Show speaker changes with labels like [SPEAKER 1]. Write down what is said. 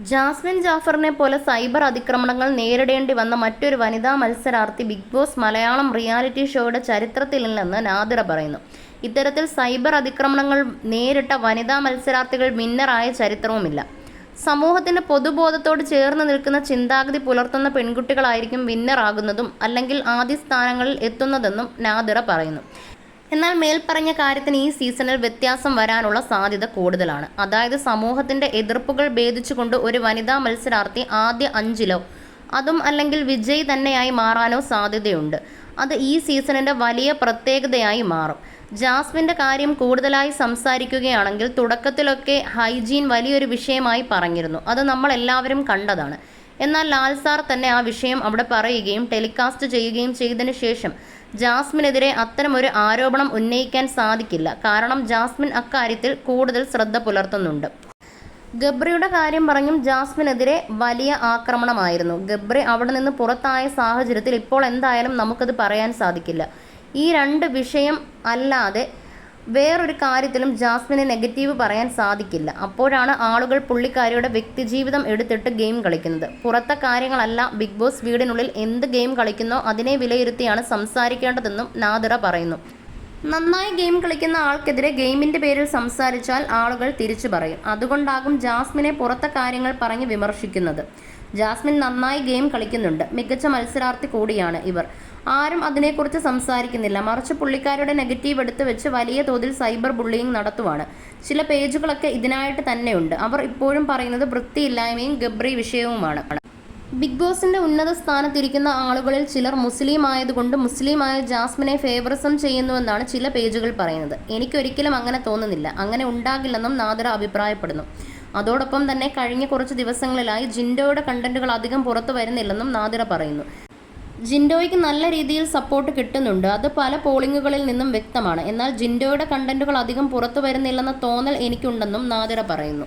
[SPEAKER 1] Jasmine ജാഫറിനെ പോലെ cyber അതിക്രമണങ്ങൾ നേരിടേണ്ടി വന്ന മറ്റൊരു വനിതാ മത്സരാർത്ഥി ബിഗ് ബോസ് മലയാളം റിയാലിറ്റി ഷോയുടെ ചരിത്രത്തിലില്ലെന്ന് നാദിറ പറയുന്നു. ഇത്തരത്തിൽ സൈബർ അതിക്രമണങ്ങൾ നേരിട്ട വനിതാ മത്സരാർത്ഥികൾ വിന്നറായ ചരിത്രവുമില്ല. സമൂഹത്തിന്റെ പൊതുബോധത്തോട് ചേർന്ന് നിൽക്കുന്ന ചിന്താഗതി പുലർത്തുന്ന പെൺകുട്ടികളായിരിക്കും വിന്നറാകുന്നതും അല്ലെങ്കിൽ ആദ്യ സ്ഥാനങ്ങളിൽ എത്തുന്നതെന്നും നാദിറ പറയുന്നു. എന്നാൽ മേൽപ്പറഞ്ഞ കാര്യത്തിന് ഈ സീസണിൽ വ്യത്യാസം വരാനുള്ള സാധ്യത കൂടുതലാണ്. അതായത് സമൂഹത്തിന്റെ എതിർപ്പുകൾ ഭേദിച്ചുകൊണ്ട് ഒരു വനിതാ മത്സരാർത്ഥി ആദ്യ അഞ്ചിലോ അതും അല്ലെങ്കിൽ വിജയ് തന്നെയായി മാറാനോ സാധ്യതയുണ്ട്. അത് ഈ സീസണിന്റെ വലിയ പ്രത്യേകതയായി മാറും. ജാസ്മിന്റെ കാര്യം കൂടുതലായി സംസാരിക്കുകയാണെങ്കിൽ തുടക്കത്തിലൊക്കെ ഹൈജീൻ വലിയൊരു വിഷയമായി പറഞ്ഞിരുന്നു. അത് നമ്മൾ എല്ലാവരും കണ്ടതാണ്. എന്നാൽ ലാൽ സാർ തന്നെ ആ വിഷയം അവിടെ പറയുകയും ടെലികാസ്റ്റ് ചെയ്യുകയും ചെയ്തതിനു ശേഷം ജാസ്മിനെതിരെ അത്തരമൊരു ആരോപണം ഉന്നയിക്കാൻ സാധിക്കില്ല. കാരണം ജാസ്മിൻ അക്കാര്യത്തിൽ കൂടുതൽ ശ്രദ്ധ പുലർത്തുന്നുണ്ട്. ഗബ്രിയുടെ കാര്യം പറഞ്ഞും ജാസ്മിനെതിരെ വലിയ ആക്രമണമായിരുന്നു. ഗബ്രി അവിടെ നിന്ന് പുറത്തായ സാഹചര്യത്തിൽ ഇപ്പോൾ എന്തായാലും നമുക്കത് പറയാൻ സാധിക്കില്ല. ഈ രണ്ട് വിഷയം അല്ലാതെ വേറൊരു കാര്യത്തിലും ജാസ്മിനെ നെഗറ്റീവ് പറയാൻ സാധിക്കില്ല. അപ്പോഴാണ് ആളുകൾ പുള്ളിക്കാരിയുടെ വ്യക്തിജീവിതം എടുത്തിട്ട് ഗെയിം കളിക്കുന്നത്. പുറത്തെ കാര്യങ്ങളല്ല ബിഗ് ബോസ് വീടിനുള്ളിൽ എന്ത് ഗെയിം കളിക്കുന്നോ അതിനെ വിലയിരുത്തിയാണ് സംസാരിക്കേണ്ടതെന്നും നാദിറ പറയുന്നു. നന്നായി ഗെയിം കളിക്കുന്ന ആൾക്കെതിരെ ഗെയിമിന്റെ പേരിൽ സംസാരിച്ചാൽ ആളുകൾ തിരിച്ചു പറയും. അതുകൊണ്ടാകും ജാസ്മിനെ പുറത്തെ കാര്യങ്ങൾ പറഞ്ഞ് വിമർശിക്കുന്നത്. ജാസ്മിൻ നന്നായി ഗെയിം കളിക്കുന്നുണ്ട്. മികച്ച മത്സരാർത്ഥി കൂടിയാണ് ഇവർ. ആരും അതിനെക്കുറിച്ച് സംസാരിക്കുന്നില്ല. മറിച്ച് പുള്ളിക്കാരുടെ നെഗറ്റീവ് എടുത്തു വെച്ച് വലിയ തോതിൽ സൈബർ ബുള്ളിയിങ് നടത്തുവാണ്. ചില പേജുകളൊക്കെ ഇതിനായിട്ട് തന്നെയുണ്ട്. അവർ ഇപ്പോഴും പറയുന്നത് വൃത്തിയില്ലായ്മയും ഗബ്രി വിഷയവുമാണ്. ബിഗ് ബോസിന്റെ ഉന്നത സ്ഥാനത്തിരിക്കുന്ന ആളുകളിൽ ചിലർ മുസ്ലിം ആയതുകൊണ്ട് മുസ്ലിമായ ജാസ്മിനെ ഫേവറിസം ചെയ്യുന്നുവെന്നാണ് ചില പേജുകൾ പറയുന്നത്. എനിക്കൊരിക്കലും അങ്ങനെ തോന്നുന്നില്ല. അങ്ങനെ ഉണ്ടാകില്ലെന്നും നാദിറ അഭിപ്രായപ്പെടുന്നു. അതോടൊപ്പം തന്നെ കഴിഞ്ഞ കുറച്ച് ദിവസങ്ങളിലായി ജിൻഡോയുടെ കണ്ടന്റുകൾ അധികം പുറത്തു വരുന്നില്ലെന്നും നാദിറ പറയുന്നു. ജിൻഡോയ്ക്ക് നല്ല രീതിയിൽ സപ്പോർട്ട് കിട്ടുന്നുണ്ട്. അത് പല പോളിങ്ങുകളിൽ നിന്നും വ്യക്തമാണ്. എന്നാൽ ജിൻഡോയുടെ കണ്ടന്റുകൾ അധികം പുറത്തു വരുന്നില്ലെന്ന തോന്നൽ എനിക്കുണ്ടെന്നും നാദിറ പറയുന്നു.